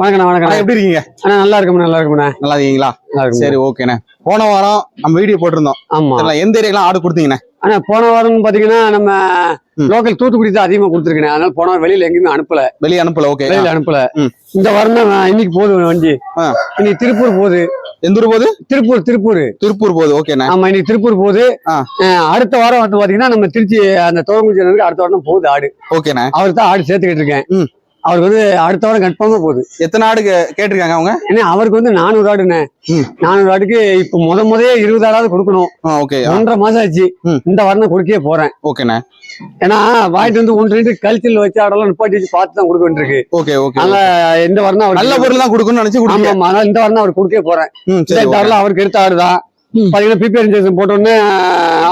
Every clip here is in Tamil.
வணக்கண்ணா வணக்கண்ணா. எப்படி இருக்கீங்க? அண்ணா நல்லா இருக்கும்ண்ணா நல்லா இருக்கும்ண்ணா. நல்லா இருக்கீங்களா? சரி ஓகேண்ணே. போன வாரம் நம்ம வீடியோ போட்டிருந்தோம். ஆமா? எந்த ஏரியாக்கெல்லாம் ஆடு கொடுத்தீங்கண்ணே? ஆனா போன வாரம் பாத்தீங்கன்னா நம்ம. லோக்கல் தூத்துக்குடி தான் அதிகமா கொடுத்துருக்கேன் அதனால போன வாரம் வெளியில எங்கேயுமே அனுப்பல. வெளியே அனுப்பல ஓகே. வெளியில அனுப்பல. இந்த வாரம் தான் இன்னைக்கு போகுது வண்டி. இன்னைக்கு திருப்பூர் போகுது. எந்த ஊர் போகுது? திருப்பூர் திருப்பூர். திருப்பூர் போகுது ஓகேண்ணே. ஆமா இன்னைக்கு திருப்பூர் போகுது. அடுத்த வாரம் வந்து பாத்தீங்கன்னா நம்ம திருச்சி அந்த தோரங்குச்சி அடுத்த வாரம் போகுது ஆடு. ஓகேண்ணே. அவர் தான் ஆடு சேர்த்துக்கிட்டு இருக்கேன். அவருக்கு வந்து அடுத்த வாரம் கன்ஃபார்மா போகுது. எத்தனை ஆடு கேட்டிருக்காங்க அவங்க? ஏன்னா அவருக்கு வந்து நானூறு ஆடுண்ணே. நானூறு ஆடுக்கு இப்ப முத முதலே இருபது ஆடாவது கொடுக்கணும். ஓகே ஒன்றரை மாசம் ஆச்சு. இந்த வாரம் தான் கொடுக்கவே போறேன். ஓகேண்ணே. ஏன்னா வாங்கிட்டு வந்து ஒன்று ரெண்டு கழிச்சல் வச்சு ஆடெல்லாம் நிப்பாட்டி வச்சு பார்த்து தான் கொடுக்க வேண்டியிருக்கு. ஓகே ஓகே அதனால இந்த வாரம் அவருக்கு- நல்ல பொருள் தான் கொடுக்கணும்னு நினைச்சு ஆமா அதனால இந்த வாரம் அவருக்கு கொடுக்கவே போறேன். இந்த. ஆடுலாம் அவருக்கு எடுத்த ஆடுதான். பாத்தீங்கன்னா பிபிஆர் இன்ஜெக்ஷன் போட்ட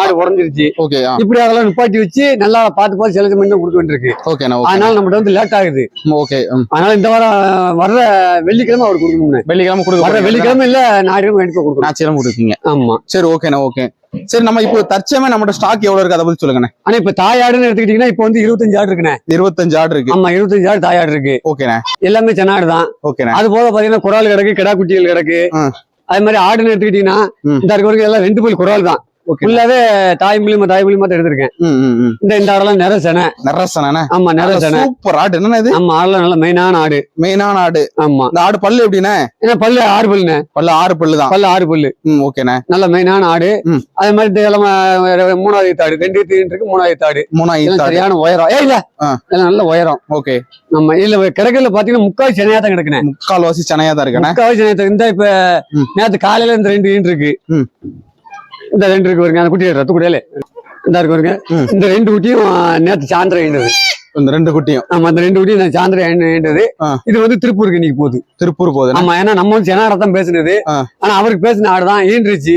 ஆடு உடஞ்சிருச்சு. ஓகே இப்படி அதெல்லாம் நிப்பாட்டி வச்சு நல்லா பார்த்து பார்த்து செலக்ட் பண்ணி கொடுக்க வேண்டியிருக்கு. ஓகே அதனால நம்மகிட்ட வந்து லேட் ஆகுது. ஓகே. அதனால இந்த வாரம் வர்ற வெள்ளிக்கிழமை அவருக்கு கொடுக்கணும்னு வெள்ளிக்கிழமை கொடுக்க போறீங்க. வெள்ளிக்கிழமை இல்ல ஞாயிற்றுக்கிழமை கண்டிப்பா கொடுக்கணும். ஞாயிற்றுக்கிழமை கொடுப்பீங்க. ஆமா. சரி ஓகேண்ணே ஓகே சரி நம்ம இப்போ தற்சயமே நம்மகிட்ட ஸ்டாக் எவ்வளவு இருக்கு? அதை பத்தி சொல்லுங்கண்ணே. ஆனா இப்ப தாயாடுன்னு எடுத்துக்கிட்டீங்கன்னா இப்ப வந்து இருபத்தஞ்சு ஆடு இருக்குண்ணே. இருபத்தஞ்சு ஆடு இருக்கு. ஆமா இருபத்தஞ்சு ஆடு தாயாடு இருக்கு. ஓகேண்ணே எல்லாமே சென்னாடு தான். ஓகேண்ணே அது போக பாத்தீங்கன்னா குரால் கிடக்கு கிடா குட்டிகள் கிடக்கு. அது மாதிரி ஆடுன்னு எடுத்துக்கிட்டீங்கன்னா. இந்த இருக்க வரைக்கும் எல்லாம் ரெண்டு பல் குரால் தான். ஃபுல்லாவே தாய் மூலியமா தாய் மூலியமா தான் எடுத்திருக்கேன். இந்த இந்த ஆடெல்லாம் நிற செனை. நரசனாண்ணே ஆமா நிற செனை. சூப்பர் ஆடு. என்னண்ணே இது? ஆமா ஆடெல்லாம் நல்ல மெயினான ஆடு. மெயினான ஆடு. ஆமா. இந்த ஆடு பல்லு எப்படிண்ணே? ஏன்னா பல்லு ஆறு பல்லுண்ணே. பல்லு ஆறு பல்லு தான் பல்லு ஆறு பல்லு. ஓகேண்ணே. நல்ல மெயினான ஆடு. அதே மாதிரி மூணாவது தாடு ரெண்டு இருக்கு மூணாவது தாடு மூணா இதெல்லாம் ஈத்தாடு சரியான உயரம். ஏ இல்ல. நல்ல உயரம். ஓகே. நம்ம இல்ல கிடக்குல பாத்தீங்கன்னா முக்கால் சென்னையா தான் கிடக்குனே முக்கால் வாசி சென்னையா தான் இருக்கண்ணே. முக்கால் சென்னையா இந்த இப்ப. நேத்து காலையில இந்த ரெண்டு ஈன் இருக்கு. இந்த ரெண்டு இருக்கு பாருங்க அந்த குட்டி ரத்து குடியாலே இந்த இருக்கு பாருங்க. இந்த ரெண்டு குட்டியும் நேத்து சாயந்தரம் ஈண்டது இந்த ரெண்டு குட்டியும். ஆமா அந்த ரெண்டு குட்டியும் சாயந்தரம். இது வந்து திருப்பூருக்கு இன்னைக்கு போகுது. திருப்பூர் போகுதுண்ணே ஆமா ஏன்னா நம்ம வந்து செனாட தான் பேசுனது. ஆனா அவருக்கு பேசின ஆடு தான் ஈன்றுச்சு.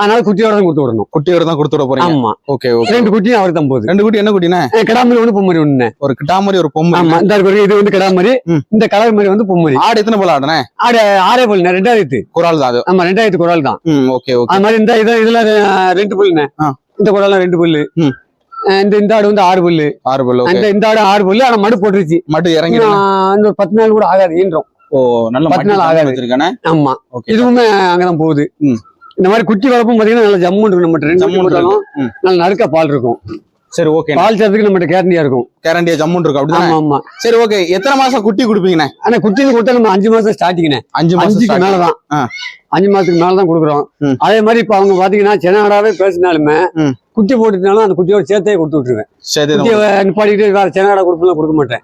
அதனால குட்டியோட தான் கொடுத்து விடணும். குட்டியோட தான் கொடுத்து விட போறீங்க? ஆமா. Okay okay. ரெண்டு குட்டியும் அவருக்கு தான் போகுது. ரெண்டு குட்டி என்ன அஹ் கிடாமரி ஒண்ணு பொம்மரி ஒண்ணு ஒரு கிட்டாமரி ஒரு பொம்மை ஆமா இந்த இது வந்து கிடாமரி. இந்த கலர் மாதிரி வந்து பொம்மரி. ஆடு எத்தனை போல ஆடுனே? ஆடு ஆறே பல்லுண்ணே ரெண்டாயிரத்து குரால் தான் அது. ஆமா ரெண்டாயிரத்து குரல் தான். Okay okay. அது மாதிரி இந்த இது இதுல அஹ், ரெண்டு புல்லுண்ணே. இந்த குரல்லாம் ரெண்டு புல்லு. இந்த இந்த ஆடு வந்து ஆறு புல்லு. ஆறு பல்லு அந்த இந்த ஆடு ஆறு புல்லு ஆனா மடு போட்டுருச்சு. மட்டு இறங்கி ஒரு பத்து நாள் கூட ஆகாது ஈன்றோம் ஓ நல்ல பத்து நாள் ஆகாது. வச்சிருக்கானே? ஆமா. இதுவுமே அங்கதான் போகுது. இந்த மாதிரி குட்டி வளர்ப்பும் பாத்தீங்கன்னா நல்ல ஜம்மு இருக்கும் நம்ம ரெண்டு ஜம்முன்னு குட்டி போட்டாலும் ம். நல்ல நறுக்க பால் இருக்கும். சரி ஓகே பால் சேர்த்துக்கு நம்மகிட்ட கேரண்டியா இருக்கும். கேரண்டியா ஜம்முன் இருக்கு அப்படிதானே? ஆமா ஆமா. சரி ஓகே எத்தனை மாசம் குட்டி கொடுப்பீங்கண்ணே? ஆனா குட்டின்னு கொடுத்தா நம்ம அஞ்சு மாசம் ஸ்டார்டிங்னே அஞ்சு start. மேலதான். அஞ்சு மாசத்துக்கு மேலதான் கொடுக்குறோம். அதே மாதிரி இப்ப அவங்க பாத்தீங்கன்னா சென்னாடாவே பேசினாலுமே. குட்டி போட்டுனாலும் அந்த குட்டியோட சேர்த்தே கொடுத்து விட்டுருவேன். நிப்பாட்டிட்டு வேற சென்னாடா கொடுப்பெல்லாம் கொடுக்க மாட்டேன்.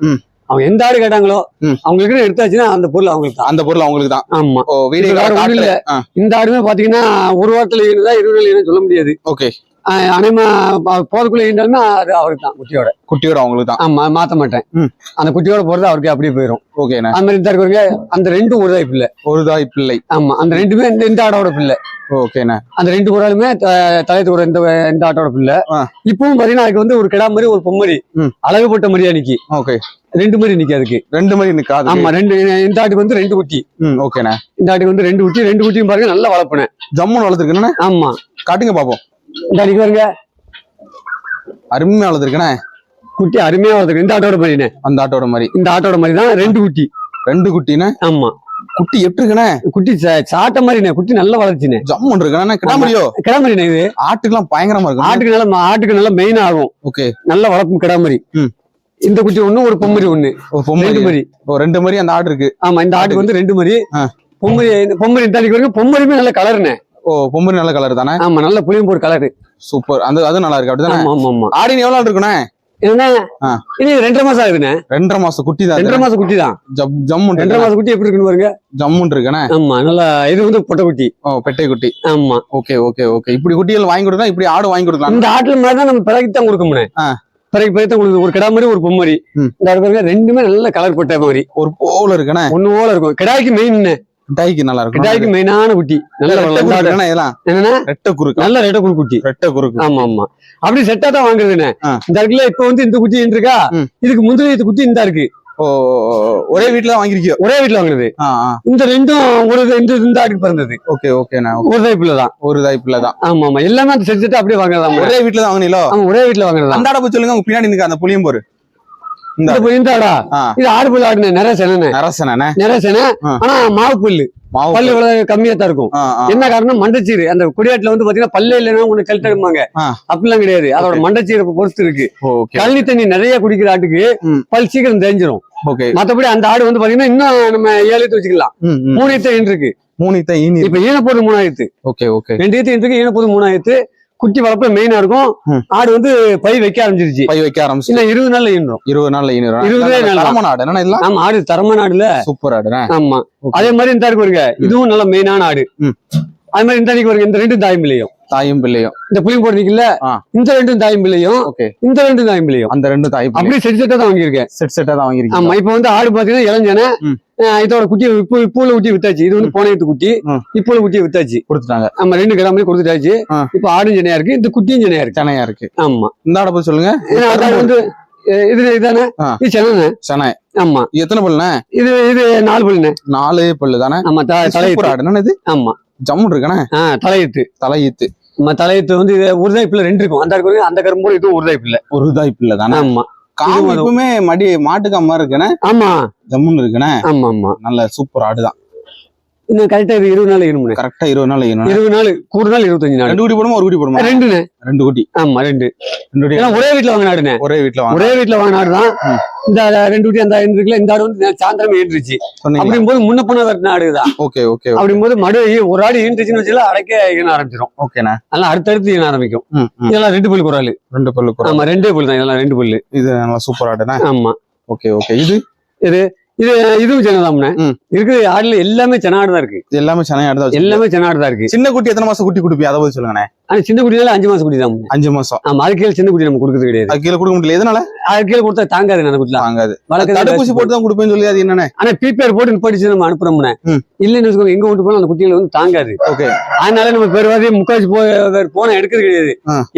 அவங்க எந்த ஆடு கேட்டாங்களோ. அவங்களுக்கு எடுத்தாச்சுன்னா அந்த பொருள் அவங்களுக்கு தான். அந்த பொருள் அவங்களுக்கு தான். ஆமா. ஆ. இந்த ஆடுமே பாத்தீங்கன்னா ஒரு வாரத்துல ஈனுதா இருபது சொல்ல முடியாது. ஓகே அனைமா போறதுக்குள்ள ஈண்டாலுமே அது அவருக்கு தான் குட்டியோட. குட்டியோட அவங்களுக்கு தான் ஆமா மாத்த மாட்டேன். அந்த குட்டியோட போறது அவருக்கு அப்படியே போயிடும் ஓகேண்ணே அது மாதிரி இருக்கிறவங்க அந்த ரெண்டும் ஒரு தான் பிள்ளை. ஒரு தாய் பிள்ளை. ஆமா அந்த ரெண்டுமே இந்த ஆடோட பிள்ளை. ஓகேண்ணே அந்த ரெண்டு குரலுமே தலைத்து ஒரு இந்த இந்த ஆட்டோட பிள்ளை. இப்பவும் பாத்தீங்கன்னா அதுக்கு வந்து ஒரு கிடா மாதிரி ஒரு பொம்மரி. ம். அழகுப்பட்ட மாதிரியா நிக்கி. ஓகே. ரெண்டு மாதிரி நிக்கி அதுக்கு. ரெண்டு மணி நிக்காது ஆமா ரெண்டு இந்த ஆட்டுக்கு வந்து ரெண்டு குட்டி. ஓகேண்ணே இந்த ஆட்டுக்கு வந்து ரெண்டு குட்டி ரெண்டு குட்டியும் பாருங்க நல்லா வளர்ப்புனேன் ஜம்முன் வளர்த்துருக்கேண்ணே ஆமா. காட்டுங்க பாப்போம். ஆட்டுக்கு பாருங்க. அருமையா வளர்த்துருக்கேண்ணே குட்டி அருமையா வளர்த்துருக்கு. இந்த ஆட்டோட மாதிரினே. அந்த ஆட்டோட மாதிரி. இந்த ஆட்டோட மாதிரி தான் ரெண்டு குட்டி. ரெண்டு குட்டிண்ணே ஆமா. குட்டி எப்படி இருக்குண்ணே குட்டி சாட்ட மாதிரினே. குட்டி நல்லா வளர்ச்சினே ஜம்முன் இருக்குண்ணே கிடாமரியோ கிடாமரினே இது. ஆட்டுக்கெல்லாம் பயங்கரமா இருக்கு ஆட்டுக்கு நல்லா ஆட்டுக்கு நல்லா மெயின் ஆகும். ஓகே. நல்ல வளர்ப்பு கிடாமரி. இந்த குட்டி ஒண்ணு ஒரு பொம்மரி ஒண்ணு. ஒரு பொம்மை ரெண்டு மாதிரி. அந்த ஆடு இருக்கு. ஆமா இந்த ஆட்டுக்கு வந்து ரெண்டு மாதிரி. ஆ. பொம்மரி பொம்மரி ஆட்டுக்கு வரைக்கும் பொம்மரியுமே நல்ல கலர்னே ஓ பொம்மரி நல்ல கலர் தானே? ஆமா நல்ல புளியம்பூர் கலரு சூப்பர் அந்த அது நல்லா இருக்கு. அப்படிதானே? ஆமா ஆமா ஆடின் எவ்வளவு இருக்குண்ணே. இது ரெண்டரை மாசம் ஆகுதுண்ணே. ரெண்டரை மாசம் குட்டி தான் ரெண்டரை மாசம் குட்டி தான். ஜப் ஜம்முன் ரெண்டரை மாசம் குட்டி எப்படி இருக்குன்னு பாருங்க. ஜம்முன் இருக்குண்ணே. ஆமா நல்லா இது வந்து பொட்டை குட்டி. ஓ பெட்டை குட்டி. ஆமா. Okay okay okay. இப்படி குட்டிகள் வாங்கி கொடுத்தா இப்படி ஆடு வாங்கி கொடுக்கலாம். இந்த ஆட்டுல மாதிரி தான் நம்ம பிறகு தான் கொடுக்க முடியும் ஆ. பிறகு பிறகு கொடுக்குது ஒரு கிடா மாதிரி ஒரு பொம்மரி. இந்த ரெண்டுமே நல்ல கலர் பொட்டை மாதிரி. ஒரு போல இருக்குண்ணே. ஒண்ணு போல இருக்கும். கிடாய்க்கு மெயின் மிட்டாய்க்கு நல்லா இருக்கும். கிடாய்க்கு மெயினான குட்டி. நல்ல குறுக்கு இதெல்லாம்? என்னன்னா? ரெட்டை குறுக்கு நல்ல ரெட்டை குழு குட்டி. ரெட்டை குறுக்கு ஆமா ஆமா. அப்படி செட்டா தான் வாங்குறதுண்ணே ஆ. இந்த இருக்குல்ல இப்ப வந்து இந்த குட்டி இருக்கா. இதுக்கு முந்திரி இது குட்டி இந்த இருக்கு. ஒரே வீட்டுல வாங்கிருக்கியோ? ஒரே வீட்டுல வாங்குறது இந்த ரெண்டும் ஒரு இது- இந்த பிறந்தது. ஓகே ஓகேண்ணா ஒரு டைப்ல தான் ஒரு தாய் பிள்ளை தான் ஆமா ஆமா. எல்லாமே அந்த செட் செட்டா அப்படியே வாங்குறதா ஒரே வீட்டுல தான் வாங்கினீங்களோ ஒரே வீட்டுல வாங்குறதா அந்த ஆடை சொல்லுங்க பின்னாடி நிக்க அந்த புளியும் போரு இந்த இந்த புல் இந்த ஆடா ஆ. இது ஆடு புல் ஆடுனே நரசனே நிறைய சென ஆ. ஆனா மாவு புல்லு. பல்லு இவ்வளவு கம்மியா தான் இருக்கும். என்ன காரணம்? மண்டச்சீரு. அந்த குடியாட்டுல வந்து பாத்தீங்கன்னா பல்லே இல்லைன்னா உனக்கு கழட்ட எடுப்பாங்க. அப்படிலாம் கிடையாது. அதோட மண்டச்சீரை பொறுத்து இருக்கு. கழனி தண்ணி நிறைய குடிக்கிற ஆட்டுக்கு. பல் சீக்கிரம் தெரிஞ்சிரும் ஓகே மத்தபடி அந்த ஆடு வந்து பாத்தீங்கன்னா இன்னும் நம்ம ஏழு வச்சுக்கலாம். மூணு இருக்கு மூணு இப்ப ஈனப்போது மூணாயிரத்து. ஓகே ஓகே ரெண்டு இருக்கு ஈனப்போது மூணாயிரத்து. குட்டி வளர்ப்பு மெயினா இருக்கும். ஆடு வந்து பை வைக்க ஆரம்பிச்சிருச்சு. பை வைக்க ஆரம்பிச்சு இன்னும் இருபது நாள்ல ஈனும் இருபது நாள்ல ஈனு இருபதே நாள். தரமான ஆடு. என்ன ஆமா ஆடு தரமான ஆடுல சூப்பர் ஆடுனே ஆமா. அதே மாதிரி இந்த இருக்கு இதுவும் நல்ல மெயினான ஆடு. அதே மாதிரி இந்த அன்னைக்கு இந்த ரெண்டும் தாயும் பிள்ளையும் தாயும் பிள்ளையும் இந்த புளியும் ஆ. இந்த ரெண்டும் தாயும் பிள்ளையும் இந்த ரெண்டும் தாயும் பிள்ளையும் அந்த ரெண்டு தாய் பிள்ளை அப்படியே செட் செட்டா தான் வாங்கியிருக்கேன். செட் செட்டா தான் வாங்கிருக்கீங்க ஆமா இப்ப வந்து ஆடு பாத்தீங்கன்னா. அஹ் இதோட குட்டி இப்போ இப்போல குட்டி வித்தாச்சு. இது வந்து போனயத்து குட்டி. இப்போல குட்டி வித்தாச்சு. கொடுத்துட்டாங்க. நம்ம ரெண்டு கிராமே கொடுத்துட்டாச்சு. இப்ப ஆடும் ஜனையா இருக்கு இந்த குட்டியும் ஜனையா இருக்கு. சென்னையா இருக்கு. ஆமா. இந்த ஆடை போய் சொல்லுங்க. வந்து இது இதானே. இது சென்னை சென்னை. ஆமா. எத்தனை பல்லுண்ணே இது இது நாலு பல்லுண்ணே நாலு பல்லு தானே? ஆமா த- சூப்பர் தலையீத்து ஆடு என்ன இது ஆமா. ஜம்முன் இருக்கானே ஆஹ் தலையீத்து தலையீத்து நம்ம தலையீத்து வந்து இது உருதாய்ப்புல ரெண்டு இருக்கும். அந்த இருக்கு அந்த கரும்போடு இதுவும் உருதாய்ப்புல. பிள்ளை தானே? ஆமா. காம்பு இதுவும் அது- எப்பவுமே மடி மாட்டுக்கா மாதிரி இருக்குண்ணே ஆமா. ஜம்முன் இருக்குண்ணே ஆமா ஆமா. நல்ல சூப்பர் ஆடுதான். இன்னும் கரெக்டா இது இருபது நாள் இருமுனே கரெக்டா இருபது நாள் இருபது நாள் கூடு நாள் இருபத்தஞ்சு நாள். ரெண்டு குட்டி போடுமா ஒரு குட்டி போடுமா? ரெண்டுண்ணே. ரெண்டு குட்டி. ஆமா ரெண்டு. ரெண்டு குட்டி. ஒரே வீட்டுல வாங்கின ஆடுனே ஒரே வீட்டுல வாங்க ஒரே வீட்டுல தான். ம். இந்த ரெண்டு குட்டி அந்த இருக்குல்ல இந்த ஆடு வந்து சாயந்தரமே ஈன்றுச்சு அப்படிங்கும் போது முன்ன பொண்ணு தான். ஓகே ஓகே அப்படிங்கும் போது மடு ஒரு ஆடு ஈன்றுச்சுன்னு வச்சுல அடைக்க ஈன ஆரம்பிச்சிடும் ஓகேண்ணே. அதெல்லாம் அடுத்தடுத்து ஈன ஆரம்பிக்கும். இதெல்லாம் ரெண்டு புல் குறாலு. ரெண்டு குறை. ஆமா ரெண்டே புல் தான் இதெல்லாம் ரெண்டு புல்லு இது நல்லா சூப்பர் ஆடுண்ணே. ஆமா. Okay okay. இது? இது இதுவும் சென்னதாம்னே ம். இருக்குது ஆடுல எல்லாமே சென்னாடு தான் இருக்கு. இது எல்லாமே சென்னை ஆடு தான் எல்லாமே சென்னாடு தான் இருக்கு. சின்ன குட்டி எத்தனை மாசம் குட்டி கொடுப்பீங்க அதை பத்தி சொல்லுங்கண்ணே. ஆனா சின்ன குட்டினால அஞ்சு மாசம் குட்டி தான். அஞ்சு மாசம். ஆமா அது கீழே சின்ன குட்டி நம்ம கொடுக்கறது கிடையாது. அது கீழே கொடுக்க முடியல. எதனால? அது கீழே கொடுத்தா தாங்காது குட்டிலாம் வாங்காது வளர்க்கறது தடுப்பூசி போட்டு தான் கொடுப்பேன்னு சொல்லி அது என்னண்ணே ஆனா பிபிஆர் போட்டு படிச்சு நம்ம அனுப்புறோம்னே. இல்லைன்னு வச்சுக்கோங்க எங்க கொண்டு போனாலும் அந்த குட்டிகளை வந்து தாங்காது. ஓகே. அதனால நம்ம பெருவாதி முக்காச்சு போய் போன எடுக்கிறது கிடையாது.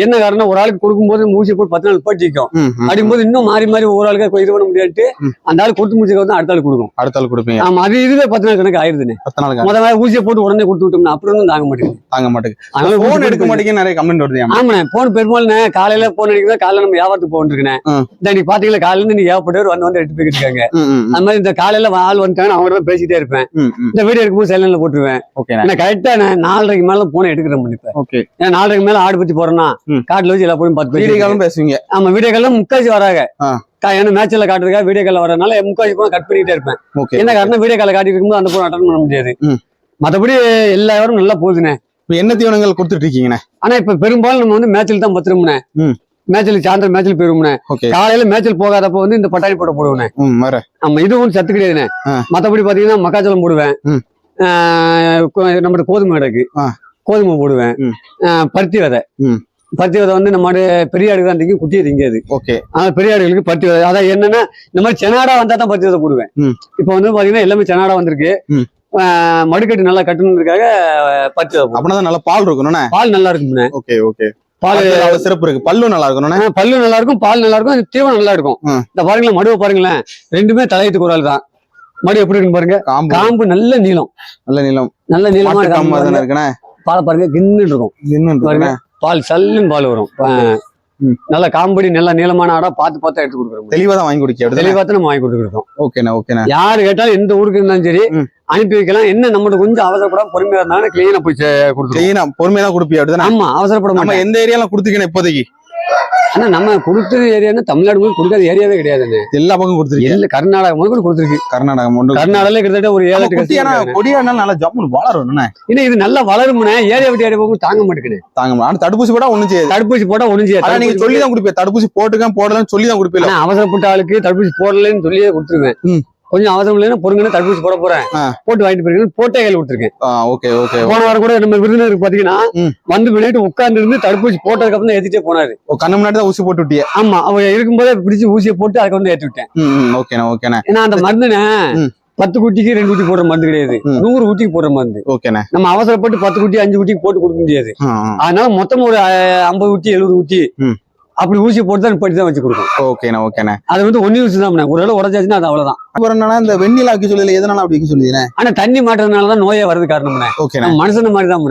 என்ன காரணம் ஒரு ஆளுக்கு கொடுக்கும்போது மூச்சு போட்டு பத்து நாள் பட்டிக்கும் ம், ம். அப்படிங்கும்போது இன்னும் மாறி மாறி ஒரு ஆளுக்கு இது பண்ண முடியாது. அந்த ஆள் கொடுத்து முடிச்சுக்க வந்து அடுத்த ஆள் கொடுக்கும். அடுத்த ஆள் கொடுப்பீங்க. ஆமா அது இதுவே பத்து நாள் கணக்கு ஆயிருதுன்னு. பத்து நாளுக்கு முத மாதிரி ஊசியை போட்டு உடனே கொடுத்து விட்டோம்னா அப்புறம் தாங்க மாட்டேங்குது. தாங்க மாட்டேங்குது. அதனால ஊசி போன் எடுக்க மாட்டேங்குது நிறைய கமெண்ட் வருது ஆமாண்ணே போன் பெரும்பாலும் காலையில போன் அடிக்கிறதா காலையில நம்ம வியாபாரத்துக்கு ம். இந்த நீ பாத்தீங்களா காலையில இருந்து நீ ஏகப்பட்டவர் வந்து வந்து எடுத்து இருக்காங்க ம். அந்த மாதிரி இந்த காலையில ஆள் வந்துட்டாங்க அவங்க தான் பேசிட்டே இருப்பேன். இந்த வீடியோ எடுக்கும்போது சைலண்ட்ல போட்டுருவேன். ஏன்னா கரெக்டா நான் நாலரைக்கு மேல போனை எடுக்கிறேன் பண்ணிப்பேன் ஓகே ஏன்னா நாலரைக்கு மேல ஆடு பத்தி போறேன்னா. காட்டுல வச்சு எல்லா போயும் பத்து வீடியோ காலும் பேசுவீங்க. ஆமா வீடியோ கால்லாம் முக்காசி வராங்க. ஏன்னா மேட்ச்ல காட்டுறதுக்கா வீடியோ கால வரனால முக்காசி போன கட் பண்ணிட்டே இருப்பேன். என்ன காரணம் வீடியோ கால காட்டிட்டு இருக்கும்போது அந்த போன் அட்டன் பண்ண முடியாது. ம். மத்தபடி எல்லா வாரம் நல்லா போகுதுண்ணே. இப்ப என்ன தீவனங்கள் கொடுத்துட்டு இருக்கீங்கண்ணே ஆனா இப்ப பெரும்பாலும் நம்ம வந்து மேட்ச்ல தான் பத்திரமுனே ம். மேட்ச்ல சாயந்தரம் மேட்ச்ல போயிருமுனே ஓகே. காலையில மேட்ச்ல போகாதப்ப வந்து இந்த பட்டாணி போட வர ஆமா இது ஒன்றும் சத்து கிடையாதுண்ணே. மத்தபடி பாத்தீங்கன்னா மக்காச்சோளம் போடுவேன். ம். ஆஹ் கொ- நம்ம கோதுமை கிடக்கு. கோதுமை போடுவேன். பருத்தி விதை. பருத்தி விதை வந்து நம்ம பெரிய ஆடுக்கு தான் திங்கும் குட்டியை திங்காது ஓகே. ஆனா பெரிய ஆடுகளுக்கு பருத்தி விதை அதான் என்னன்னா இந்த மாதிரி செனாடா வந்தா தான் பருத்தி விதை போடுவேன். இப்போ வந்து பாத்தீங்கன்னா எல்லாமே செனாடா வந்திருக்கு. மடுக்கட்டு நல்லா கட்டணுன்றதுக்காக போடுவேன். அப்படின்னா நல்லா பால் இருக்கணும்ண்ணே பால் நல்லா இருக்கும்ண்ணே ஓகே ஓகே. பால் சிறப்பு இருக்கு. பல்லும் நல்லா இருக்கணும்ண்ணே ஆஹ் பல்லு நல்லா இருக்கும் பால் நல்லா இருக்கும் தீவனம் நல்லா இருக்கும். இந்த பாருங்களேன் மடுவை பாருங்களேன். ரெண்டுமே தலையத்துக்கு ஒரு ஆள் தான் மடு எப்படி இருக்குன்னு பாருங்க. காம்பு. நல்ல நீளம். நல்ல நீளம். நல்ல பாருங்க. இருக்குண்ணே? பாலை பாருங்க கின்னு இருக்கும். இன்னும் பாருங்க பால் சல்லுன்னு பால் வரும். நல்ல காம்படி நல்ல நீளமான ஆடா பார்த்து பார்த்து எடுத்து கொடுக்குறோம். தெளிவா தான் வாங்கி குடிக்க? தெளிவா தான் வாங்கி கொடுத்துருக்கோம் ஓகேண்ணே ஓகேண்ணே. யாரு கேட்டாலும் எந்த ஊருக்கு இருந்தாலும் சரி. அனுப்பி வைக்கலாம். என்ன நம்மளுக்கு கொஞ்சம் அவசரப்படாம பொறுமையா இருந்தாலும் கிளீனா போய் கொடுத்துருவோம். கிளீனா பொறுமையா தான் குடுப்பியா அப்படிதானே? ஆமா அவசரப்பட நம்ம மாட்டோம் எந்த ஏரியால குடுத்துக்கணும் இப்போதைக்கு? ஆனா நம்ம கொடுத்தது ஏரியான்னு தமிழ்நாடு முழுக்க கொடுக்காத ஏரியாவே கிடையாதுன்னு எல்லா பக்கம் கொடுத்துருக்கீங்க? எல்லா கர்நாடகா முதல் கொடுத்துருக்கு கர்நாடகம் ஒன்று கர்நாடகால கிட்டத்தட்ட ஒரு ஏழு எட்டு குட்டியானா கஸ்டமர் கொடியானா நல்லா ஜம்முன்னு வளரும் இன்னும் இது நல்லா வளரும்னே ஏரியா விட்டு ஏரியா போகும் தாங்க மாட்டேங்குது. தாங்க. ஆனா தடுப்பூசி போட ஒண்ணும் செய்யாது. தடுப்பூசி போட்டா ஒண்ணும் ஆனா நீங்க செய்யாது சொல்லி தான் குடுப்பீங்க. தடுப்பூசி போட்டுக்க போடலன்னு சொல்லி தான் குடுப்பீங்க அவசரப்பட்ட ஆளுக்கு தடுப்பூசி போடலன்னு சொல்லியே கொடுத்துருவேன். கொஞ்சம் அவசரம் இல்லைன்னா பொறுங்கன்னு தடுப்பூசி போட போறேன். போட்டு வாங்கிட்டு போறீங்க போட்டே கையில் விட்டுருக்கேன் ஓகே ஓகே போன வாரம் கூட நம்ம விருந்தினருக்கு பாத்தீங்கன்னா. வந்து பின்னாடி உட்கார்ந்து இருந்து தடுப்பூசி போட்டதுக்கு அப்புறம் ஏத்திட்டே போனாரு கண்ணு முன்னாடி தான் ஊசி போட்டு விட்டியே ஆமா அவ இருக்கும்போதே பிடிச்சு ஊசியை போட்டு அதுக்கு வந்து ஏத்தி விட்டேன் ஓகேண்ணே ஓகேண்ணே ஏன்னா அந்த மருந்துனே. பத்து குட்டிக்கு ரெண்டு குட்டி போடுற மருந்து கிடையாது. நூறு குட்டிக்கு போடுற மருந்து ஓகேண்ணே நம்ம அவசரப்பட்டு பத்து குட்டி அஞ்சு குட்டிக்கு போட்டு கொடுக்க முடியாது. அதனால மொத்தம் ஒரு ஐம்பது குட்டி எழுபது குட்டி. அப்படி ஊசி போட்டு தான் நிப்பாட்டி தான் வச்சு கொடுக்கும். ஓகேண்ணா ஓகேண்ணா. அது வந்து ஒன்னு யூஸ் தான் ஒரு வேளை உடச்சாச்சுன்னா அது அவ்வளவுதான். அப்புறம் என்னன்னா இந்த வெண்ணிலா வைக்க சொல்லல எதனால அப்படி வைக்க சொல்லுதுண்ணே ஆனா தண்ணி மாட்டுறதுனால தான் நோயே வரது காரணம்னே நம்ம மனுஷன மாதிரி தான்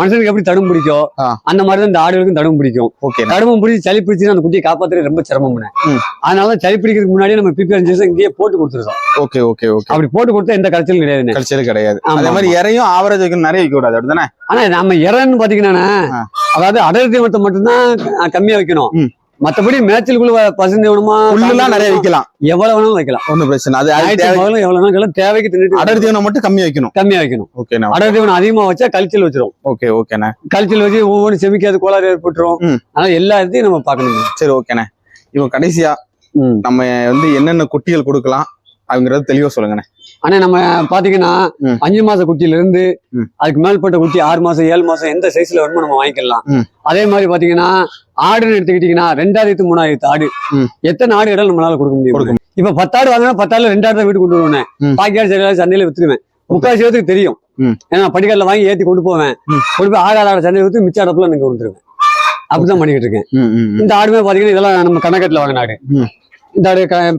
மனுஷனுக்கு எப்படி தடும் பிடிக்கும். அந்த மாதிரி தான் இந்த ஆடுகளுக்கும் தடும் பிடிக்கும். ஓகேண்ணா. தடுமம் பிடிச்சி சளி பிடிச்சுன்னா அந்த குட்டியை காப்பாத்துறது ரொம்ப சிரமம் ம். அதனால தான் சளி பிடிக்கிறதுக்கு முன்னாடியே நம்ம பிபிஆர் இன்ஜெக்ஷன் இங்கேயே போட்டு கொடுத்துருக்கோம். Okay okay okay. அப்படி போட்டு கொடுத்தா எந்த கரைச்சலும் கிடையாதுண்ணே. கல்ச்சர் கிடையாது. அதே மாதிரி இறையும் ஆவரேஜ் நிறைய வைக்க கூடாது அப்படிதானே ஆனா நம்ம இறன்னு பாத்தீங்கன்னா. அதாவது அடர் தீவனத்தை மட்டும்தான் கம்மியா வைக்கணும். மத்தபடி மேய்ச்சலுக்குள்ள பசுந்தீவனமா புல்லுலாம் நிறைய வைக்கலாம். எவ்வளவு வேணாலும் வைக்கலாம். ஒன்றும் பிரச்சனை அது பகலும் எவ்வளவு வேணாலும் தேவைக்கு தின்னுட்டு அடர் தீவனம் மட்டும் கம்மி வைக்கணும். கம்மியா வைக்கணும். ஓகேண்ணா அடர் தீவனம் அதிகமா வச்சா கழிச்சல் வச்சிரும். ஓகே ஓகேண்ணா கழிச்சல் வச்சு ஒவ்வொன்றும் செமிக்காது கோளாறு ஏற்பட்டுரும். அதனால எல்லா இடத்தையும் நம்ம பார்க்கணும். சரி ஓகேண்ணே இப்போ கடைசியா. நம்ம வந்து என்னென்ன குட்டிகள் கொடுக்கலாம்? அப்படிங்கறது தெளிவா சொல்லுங்கண்ணே ஆனா நம்ம பாத்தீங்கன்னா. அஞ்சு மாச குட்டியில இருந்து. அதுக்கு மேல்பட்ட குட்டி ஆறு மாசம் ஏழு மாசம் எந்த சைஸ்ல வருமோ நம்ம வாங்கிக்கலாம். அதே மாதிரி பாத்தீங்கன்னா ஆடுன்னு எடுத்துக்கிட்டீங்கன்னா ரெண்டாயிரத்து மூணாயிரத்து ஆடு. எத்தனை ஆடு இடம் நம்மளால கொடுக்க முடியும் இப்ப பத்தாடு வாங்கினா பத்தாடுல ரெண்டாயிரம் தான் வீட்டுக்கு கொண்டு வருவேன் ம். பாக்கி ஆடு சரியாக சந்தையில வித்துருவேன் முக்கால் சேர்த்துக்கு தெரியும். ஏன்னா படிக்கல்ல வாங்கி ஏத்தி கொண்டு போவேன். கொண்டு போய் ஆடு ஆடு சந்தையில வித்து மிச்ச அடப்புல எனக்கு கொடுத்துருவேன் அப்படிதான் பண்ணிக்கிட்டு இருக்கேன். இந்த ஆடுமே பாத்தீங்கன்னா இதெல்லாம் நம்ம கண்ணக்கட்டில் வாங்கின ஆடு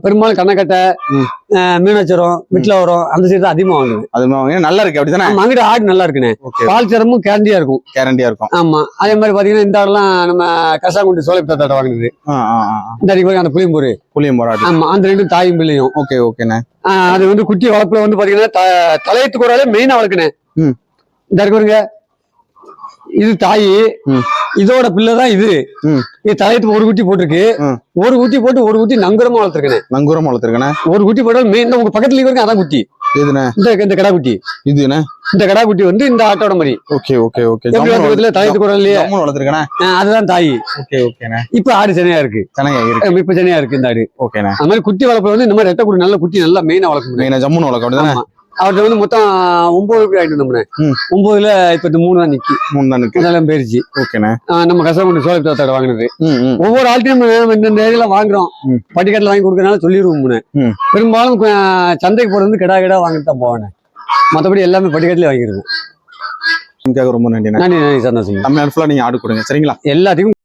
பெரும்பாலும் கண்ணக்கட்டை ம். அஹ், மீனாட்சரம் வீட்டுல வரும் அந்த சைடு தான் அதிகமா வாங்குவேன். அது மாதிரி நல்லா இருக்கு அப்படிதானே அங்கிட்ட ஆடு நல்லா இருக்குண்ணே. பால் சரமும் கேரண்டியா இருக்கும். கேரண்டியா இருக்கும். ஆமா. அதே மாதிரி பாத்தீங்கன்னா இந்த ஆடுலாம் நம்ம கசாங்குண்டி சோலை தாத்தாட்ட வாங்கினது. இந்த அடிக்கு அந்த புளியம்பூர். புளியம் போராடி ஆமா அந்த ரெண்டும் தாயும் பிள்ளையும். ஓகே ஓகேண்ணே. அது வந்து குட்டி வளர்ப்புல வந்து பாத்தீங்கன்னா தலையத்துக்கு ஒரு ஆளே மெயினா வளர்க்கணும் ம். இந்த பாருங்க இது தாயி. இதோட பிள்ளை தான் இது. இது தலையத்துக்கு ஒரு குட்டி போட்டிருக்கு. ஒரு குட்டி போட்டு ஒரு குட்டி நங்குரமா வளர்த்துருக்கேன். நங்கூரம் வளர்த்துருக்கண்ணே ஒரு குட்டி போட்டாலும் மெயின் உங்க பக்கத்துல இருக்கு அதான் குட்டி. எதுண்ணே இந்த இந்த கடா குட்டி. இதுண்ணே இந்த கடா குட்டி வந்து இந்த ஆட்டோட மாதிரி ஓகே ஓகே ஓகே. ஆள் ஜம்முன் வளர்த்துருக்கண்ணே ஆஹ் அதுதான் தாயி. ஓகே ஓகேண்ணே இப்ப ஆடு சென்னையா இருக்கு. சென்னையா இருக்கு. இப்ப சென்னையா இருக்கு இந்த ஆடு. ஓகேண்ணே அந்த மாதிரி குட்டி வளர்ப்புல வந்து இந்த மாதிரி ரெட்டை குடி நல்ல குட்டி நல்லா மெயினா வளர்க்க முடியும். மெயினா ஜம்முன் வளர்க்க அப்படிதானே ஆமா. அவர்கிட்ட வந்து மொத்தம் ஒன்பது குட்டி ஆயிட்டு ம். ஒன்பதுல இப்ப இந்த மூணு தான் நிக்கி. மூணு தான் இருக்கு அதெல்லாம் போயிருச்சு. ஓகேண்ணே. நம்ம கசகுண்டு சோழத்தாத்தோட வாங்கினது. ம் ம். ஒவ்வொரு ஆள்கிட்டையும் நம்ம இந்த ஏரியால வாங்குறோம். பட்டிக்காட்டுல வாங்கி கொடுக்கறனால சொல்லிடுவோம் முன்ன. ம். பெரும்பாலும் சந்தைக்கு போறது வந்து கிடா கிடா வாங்கிட்டு தான் போவேன் மத்தபடி எல்லாமே பட்டிக்காட்டுல வாங்கிடுவோம் ரொம்ப நன்றிண்ணே. நன்றி நன்றி சந்தோஷம் தமிழ்நாடு ஆடு கொடுங்க. சரிங்களா? எல்லாத்துக்கும்